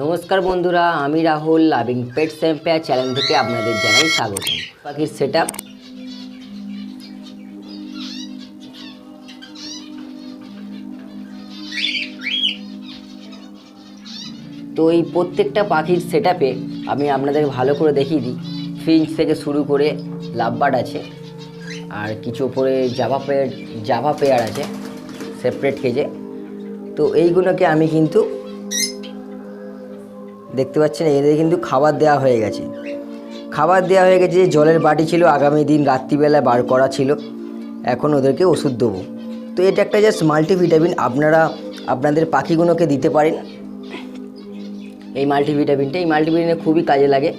নমস্কার বন্ধুরা, আমি Rahul, loving pets empire channel থেকে আপনাদের জানাই স্বাগত। পাখির সেট তো এই প্রত্যেকটা পাখির সেট আমি আপনাদের ভালো করে দেখিয়ে দিই। ফিঞ্চ থেকে শুরু করে লাভবার্ড আছে, আর কিছু উপরে জাভা পেয়ার জাভা পেয়ার আছে সেপারেট কেজে তো এইগুলোকে আমি কিন্তু দেখতে পাচ্ছেন, এদের কিন্তু খাবার দেওয়া হয়ে গেছে। খাবার দেওয়া হয়ে গেছে যে জলের বাটি ছিল, আগামী দিন রাত্রিবেলা বার করা ছিল। এখন ওদেরকে ওষুধ দেবো। তো এটা একটা জাস্ট মাল্টিভিটামিন আপনারা, আপনাদের পাখিগুলোকে দিতে পারেন। এই মাল্টিভিটামিনটা এই মাল্টিভিটামিনে খুবই কাজে লাগে।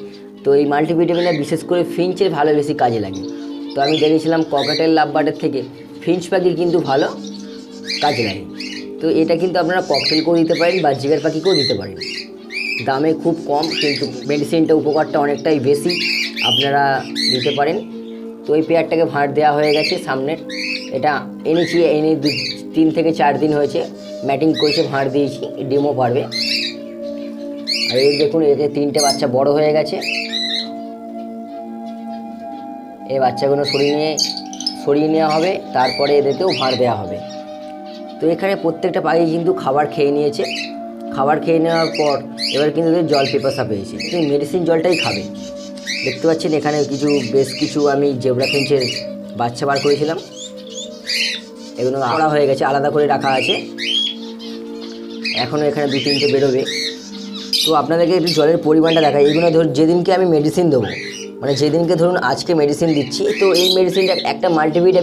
তো এই মাল্টিভিটামিনে বিশেষ করে ফিঞ্চের ভালো বেশি কাজে লাগে। তো আমি দেখেছিলাম ককাটেল লাভবার্ডের থেকে, ফিঞ্চ পাখির কিন্তু ভালো কাজে লাগে। তো এটা কিন্তু আপনারা ককটেল করে দিতে পারেন বা জিগার পাখিকেও দিতে পারেন। দামে খুব কম, কিন্তু মেডিসিনটা উপকারটা অনেকটাই বেশি আপনারা দিতে পারেন। তো এই পেয়ারটাকে ভাঁড় দেওয়া হয়ে গেছে সামনের। এটা এনেছি, এনে দু, তিন থেকে চার দিন হয়েছে। ম্যাটিং করেছে, ভাঁড় দিয়েছি ডিমও পারবে। আর এই দেখুন এতে তিনটে বাচ্চা বড় হয়ে গেছে। এই বাচ্চাগুলো সরিয়ে নিয়ে, সরিয়ে নেওয়া হবে, তারপরে এদেরকেও ভাঁড় দেওয়া হবে। তো এখানে প্রত্যেকটা পাখি কিন্তু খাবার খেয়ে নিয়েছে। খাবার খেয়ে নেওয়ার পর এবার কিন্তু জল পেপাসা পেয়েছে কিন্তু মেডিসিন জলটাই খাবে। দেখতে পাচ্ছেন এখানে কিছু, বেশ কিছু আমি জেবরা ফিঞ্চের বাচ্চা বার করেছিলাম। এগুলো আলাদা হয়ে গেছে, আলাদা করে রাখা আছে। এখনও এখানে দু তিনটে বেরোবে। তো আপনাদেরকে একটু জলের পরিমাণটা দেখাই। এইগুলো ধর, যেদিনকে আমি মেডিসিন দেবো মানে যেদিনকে ধরুন আজকে মেডিসিন দিচ্ছি, তো এই মেডিসিনটা একটা মাল্টিভিটামিন